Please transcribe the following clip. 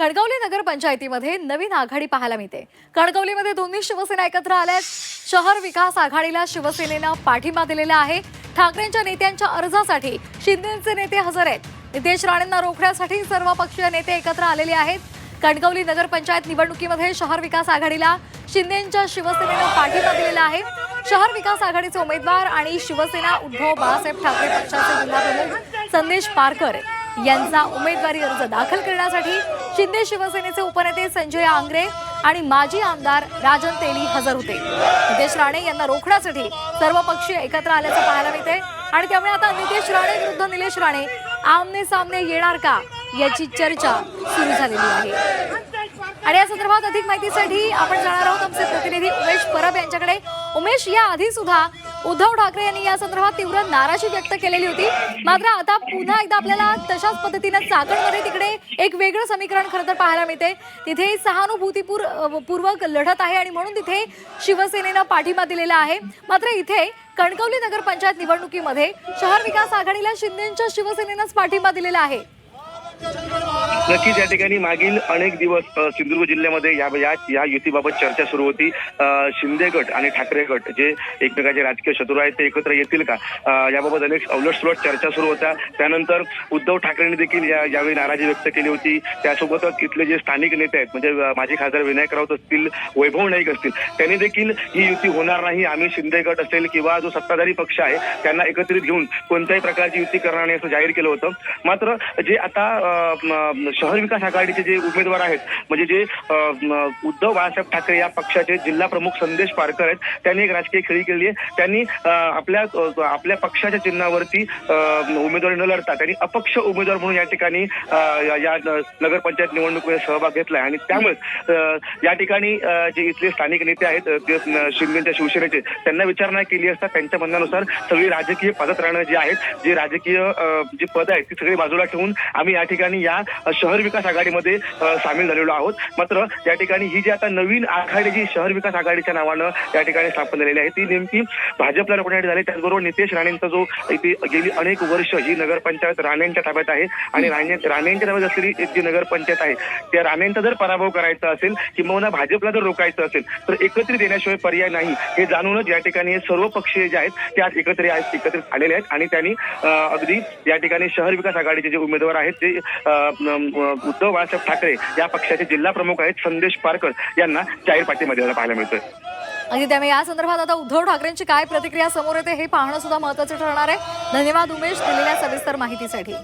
कणकवली नगर पंचायतीमध्ये नवीन आघाडी पाहायला मिळते. कणकवलीमध्ये दोन्ही शिवसेना एकत्र आल्यात. शहर विकास आघाडीला शिवसेनेनं पाठिंबा दिलेला आहे. ठाकरेंच्या नेत्यांच्या अर्जासाठी शिंदेचे नेते हजर आहेत. नितेश राणेंना रोखण्यासाठी सर्व पक्षीय नेते एकत्र आलेले आहेत. कणकवली नगरपंचायत निवडणुकीमध्ये शहर विकास आघाडीला शिंदेच्या शिवसेनेनं पाठिंबा दिलेला आहे. शहर विकास आघाडीचे उमेदवार आणि शिवसेना उद्धव बाळासाहेब ठाकरे पक्षाचे जिल्हाप्रमुख संदेश पारकर यांचा उमेदवारी अर्ज दाखल करण्यासाठी शिंदे शिवसेनेचे उपनेते संजय आंग्रे आणि माजी आमदार राजन तेली हजर होते. नितेश राणे यांना रोखण्यासाठी सर्व पक्षीय एकत्र आल्याचं पाहायला मिळते आणि त्यामुळे आता नितेश राणे विरुद्ध निलेश राणे आमने सामने येणार का याची चर्चा सुरू झालेली आहे. आणि या संदर्भात अधिक माहितीसाठी आपण जाणार आहोत आमचे प्रतिनिधी उमेश परब यांच्याकडे. उमेश या आधी सुद्धा उद्धव ठाकरे यांनी या संदर्भात तीव्र नाराजी व्यक्त केलेली होती. मात्र आता पुन्हा एकदा आपल्याला तशाच पद्धतीनं चाकणमध्ये तिकडे एक वेगळं समीकरण खरं तर पाहायला मिळते. तिथे सहानुभूतीपूर पूर्वक लढत आहे आणि म्हणून तिथे शिवसेनेनं पाठिंबा दिलेला आहे. मात्र इथे कणकवली नगर पंचायत निवडणुकीमध्ये शहर विकास आघाडीला शिंदेच्या शिवसेनेनंच पाठिंबा दिलेला आहे. नक्कीच या ठिकाणी मागील अनेक दिवस सिंधुदुर्ग जिल्ह्यामध्ये या या या युतीबाबत चर्चा सुरू होती. शिंदे गट आणि ठाकरे गट जे एकमेकाचे राजकीय शत्रू आहेत ते एकत्र येतील का? याबाबत अनेक उलटसुलट चर्चा सुरू होत्या त्यानंतर उद्धव ठाकरेंनी देखील या यावेळी नाराजी व्यक्त केली होती. त्यासोबतच इथले जे स्थानिक नेते आहेत म्हणजे माजी खासदार विनायक राऊत असतील वैभव नाईक असतील त्यांनी देखील ही युती होणार नाही. आम्ही शिंदे गट असेल किंवा जो सत्ताधारी पक्ष आहे त्यांना एकत्रित घेऊन कोणत्याही प्रकारची युती करणार नाही असं जाहीर केलं होतं. मात्र जे आता शहर विकास आघाडीचे जे उमेदवार आहेत म्हणजे जे उद्धव बाळासाहेब ठाकरे या पक्षाचे जिल्हा प्रमुख संदेश पारकर आहेत त्यांनी एक राजकीय खेळी केली आहे. त्यांनी आपल्या आपल्या पक्षाच्या चिन्हावरती अ, उमेदवारी न लढता त्यांनी अपक्ष उमेदवार म्हणून या ठिकाणी या नगरपंचायत निवडणुकीमध्ये सहभाग घेतलाय आणि त्यामुळे या ठिकाणी जे इथले स्थानिक नेते आहेत शिंदेच्या शिवसेनेचे त्यांना विचारणा केली असता त्यांच्या म्हणण्यानुसार सगळी राजकीय पदत राहणं जे आहेत जे राजकीय जे जी पद आहेत ती सगळी बाजूला ठेवून आम्ही या ठिकाणी या शहर विकास आघाडीमध्ये सामील झालेलो आहोत. मात्र या ठिकाणी ही जी आता नवीन आघाडी जी शहर विकास आघाडीच्या नावानं या ठिकाणी स्थापन झालेली आहे ती नेमकी भाजपला रोखण्यासाठी झाली. त्याचबरोबर नितेश राणेंचा जो इथे गेली अनेक वर्ष ही नगरपंचायत राणेंच्या ताब्यात आहे आणि राणे राणेंच्या ताब्यात असलेली जी नगरपंचायत आहे त्या राणेंचा जर पराभव करायचा असेल किंवा भाजपला जर रोखायचं असेल तर एकत्रित येण्याशिवाय पर्याय नाही. हे जाणूनच या ठिकाणी हे सर्व पक्षीय जे आहेत ते आज एकत्र आहेत एकत्रित आलेले आहेत आणि त्यांनी अगदी या ठिकाणी शहर विकास आघाडीचे जे उमेदवार आहेत ते उद्धव बाळासाहेब ठाकरे या पक्षाचे जिल्हा प्रमुख आहेत संदेश पारकर यांना जाहीर पाठिंबा द्यायला पाहायला मिळतोय. आणि त्यामुळे या संदर्भात आता उद्धव ठाकरेंची काय प्रतिक्रिया समोर येते हे पाहणं सुद्धा महत्वाचं ठरणार आहे. धन्यवाद उमेश दिलेल्या सविस्तर माहितीसाठी.